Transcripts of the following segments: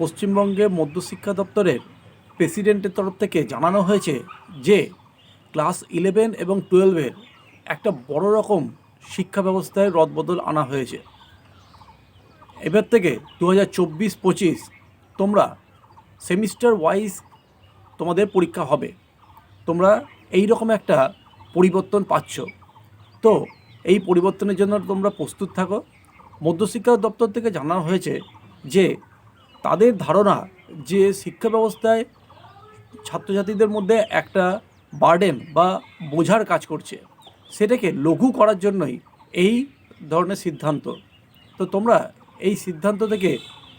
পশ্চিমবঙ্গে মধ্যশিক্ষা দপ্তরের প্রেসিডেন্টের তরফ থেকে জানানো হয়েছে যে, ক্লাস ইলেভেন এবং টুয়েলভের একটা বড় রকম শিক্ষা ব্যবস্থায় রদবদল আনা হয়েছে। এবার থেকে দু হাজার চব্বিশ পঁচিশ তোমরা সেমিস্টার ওয়াইজ তোমাদের পরীক্ষা হবে। তোমরা এই রকম একটা পরিবর্তন পাচ্ছ। তো, এই পরিবর্তনের জন্য তোমরা প্রস্তুত থাকো। মধ্যশিক্ষা দপ্তর থেকে জানানো হয়েছে যে তাদের ধারণা যে শিক্ষা ব্যবস্থায় ছাত্রছাত্রীদের মধ্যে একটা বার্ডেন বা বোঝার কাজ করছে, সেটাকে লঘু করার জন্যই এই ধরনের সিদ্ধান্ত। তো তোমরা এই সিদ্ধান্ত থেকে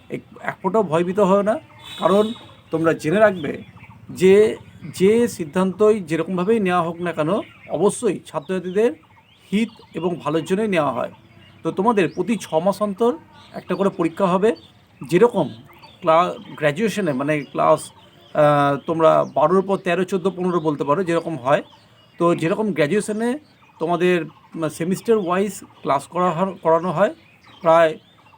এক- ফোঁটাও ভয়ভীত হয় না, কারণ তোমরা জেনে রাখবে যে যে সিদ্ধান্তই যেরকমভাবেই নেওয়া হোক না কেন, অবশ্যই ছাত্রছাত্রীদের হিত এবং ভালোর জন্যই নেওয়া হয়। তো তোমাদের প্রতি ছ মাস অন্তর একটা করে পরীক্ষা হবে, যেরকম ক্লাস গ্র্যাজুয়েশনে মানে ক্লাস তোমরা বারোর পর তেরো, চোদ্দ, পনেরো বলতে পারো, যেরকম হয়। তো যেরকম গ্র্যাজুয়েশনে তোমাদের সেমিস্টার ওয়াইজ ক্লাস করা করানো হয়, প্রায়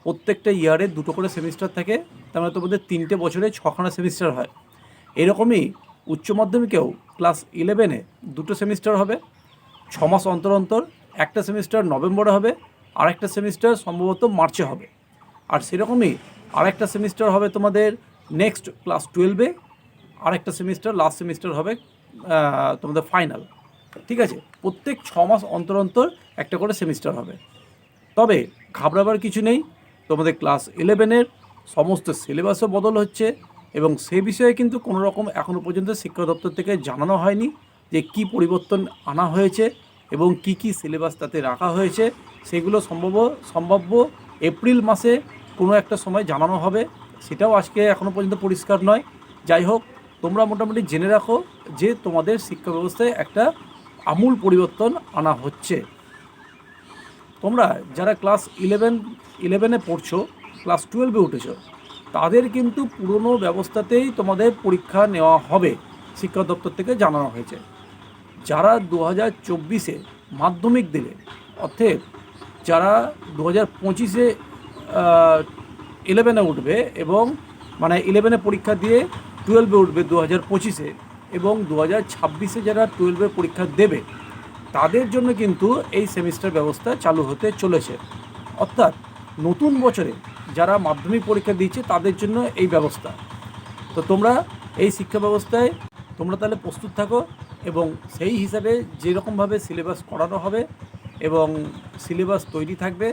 প্রত্যেকটা ইয়ারে দুটো করে সেমিস্টার থাকে, তার মানে তোমাদের তিনটে বছরে ছখানা সেমিস্টার হয়। এরকমই উচ্চ মাধ্যমিকেও ক্লাস ইলেভেনে দুটো সেমিস্টার হবে, ছ মাস অন্তর অন্তর, একটা সেমিস্টার নভেম্বরে হবে আর একটা সেমিস্টার সম্ভবত মার্চে হবে। আর সেরকমই আরেকটা সেমিস্টার হবে তোমাদের নেক্সট ক্লাস টুয়েলভে, আরেকটা সেমিস্টার লাস্ট সেমিস্টার হবে তোমাদের ফাইনাল। ঠিক আছে? প্রত্যেক ছ মাস অন্তর অন্তর একটা করে সেমিস্টার হবে। তবে ঘাবড়াবার কিছু নেই, তোমাদের ক্লাস ইলেভেনের সমস্ত সিলেবাসও বদল হচ্ছে এবং সে বিষয়ে কিন্তু কোনো রকম এখনও পর্যন্ত শিক্ষা দপ্তর থেকে জানানো হয়নি যে কি পরিবর্তন আনা হয়েছে এবং কি কি সিলেবাস তাতে রাখা হয়েছে। সেগুলো সম্ভব, সম্ভাব্য এপ্রিল মাসে কোনো একটা সময় জানানো হবে, সেটাও আজকে এখনও পর্যন্ত পরিষ্কার নয়। যাই হোক, তোমরা মোটামুটি জেনে রাখো যে তোমাদের শিক্ষা ব্যবস্থায় একটা আমূল পরিবর্তন আনা হচ্ছে। তোমরা যারা ক্লাস ইলেভেন, ইলেভেনে পড়ছো, ক্লাস টুয়েলভে উঠেছো, তাদের কিন্তু পুরনো ব্যবস্থাতেই তোমাদের পরীক্ষা নেওয়া হবে, শিক্ষা দপ্তর থেকে জানানো হয়েছে। যারা দু হাজার চব্বিশে মাধ্যমিক দিলে, অর্থাৎ যারা দু হাজার পঁচিশে ইলেভেনে উঠবে এবং মানে ইলেভেনে পরীক্ষা দিয়ে টুয়েলভে উঠবে দু হাজার পঁচিশে এবং দু হাজার ছাব্বিশে যারা টুয়েলভে পরীক্ষা দেবে, তাদের জন্য কিন্তু এই সেমিস্টার ব্যবস্থা চালু হতে চলেছে। অর্থাৎ নতুন বছরে যারা মাধ্যমিক পরীক্ষা দিচ্ছে তাদের জন্য এই ব্যবস্থা। তো তোমরা এই শিক্ষা ব্যবস্থায় তোমরা তাহলে প্রস্তুত থাকো এবং সেই হিসাবে যেরকমভাবে সিলেবাস করানো হবে এবং সিলেবাস তৈরি থাকবে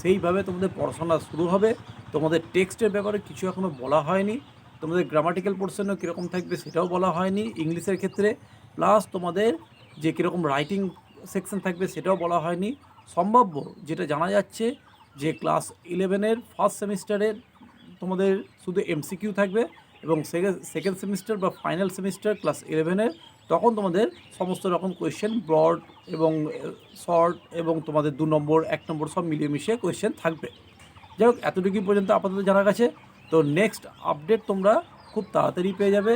সেইভাবে তোমাদের পড়াশোনা শুরু হবে। তোমাদের টেক্সটের ব্যাপারে কিছু এখনও বলা হয়নি। তোমাদের গ্রামাটিক্যাল পোর্শনও কীরকম থাকবে সেটাও বলা হয়নি ইংলিশের ক্ষেত্রে। প্লাস তোমাদের যে কীরকম রাইটিং সেকশন থাকবে সেটাও বলা হয়নি। সম্ভাব্য যেটা জানা যাচ্ছে যে ক্লাস ইলেভেনের ফার্স্ট সেমিস্টারের তোমাদের শুধু এমসিকিউ থাকবে এবং সেকেন্ড সেমিস্টার বা ফাইনাল সেমিস্টার ক্লাস ইলেভেনের তখন তোমাদের সমস্ত রকম কোয়েশ্চেন ব্রড এবং শর্ট এবং তোমাদের দু নম্বর, এক নম্বর সব মিলিয়ে মিশিয়ে কোয়েশ্চেন থাকবে। যাই হোক, এতটুকুই পর্যন্ত আপাতত জানা গেছে। তো নেক্সট আপডেট তোমরা খুব তাড়াতাড়ি পেয়ে যাবে।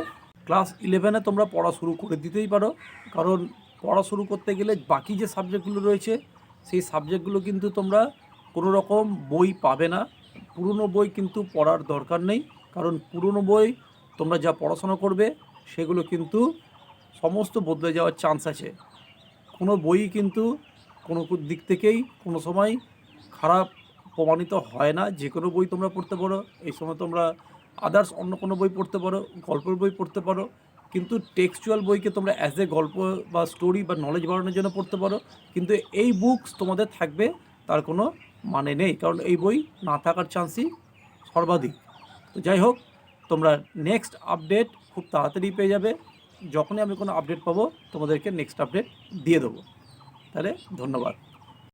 ক্লাস ইলেভেনে তোমরা পড়া শুরু করে দিতেই পারো। কারণ পড়া শুরু করতে গেলে বাকি যে সাবজেক্টগুলো রয়েছে, সেই সাবজেক্টগুলো কিন্তু তোমরা কোনো রকম বই পাবে না। পুরনো বই কিন্তু পড়ার দরকার নেই। কারণ পুরনো বই তোমরা যা পড়াশোনা করবে, সেগুলো কিন্তু সমস্ত বদলে যাওয়ার চান্স আছে। কোনো বই কিন্তু কোনো দিক থেকেই কোনো সময় খারাপ প্রমাণিত হয় না। যে কোনো বই তোমরা পড়তে পারো, এই সময় তোমরা আদার্স অন্য কোনো বই পড়তে পারো, গল্পের বই পড়তে পারো, কিন্তু টেক্সচুয়াল বইকে তোমরা অ্যাজ এ গল্প বা স্টোরি বা নলেজ বাড়ানোর জন্য পড়তে পারো। কিন্তু এই বুকস তোমাদের থাকবে, তার কোনো মানে নেই। কারণ এই বই না থাকার চান্সই সর্বাধিক। তো যাই হোক, তোমরা নেক্সট আপডেট খুব তাড়াতাড়ি পেয়ে যাবে। যখনই আমি কোনো আপডেট পাবো তোমাদেরকে নেক্সট আপডেট দিয়ে দেবো। তাহলে ধন্যবাদ।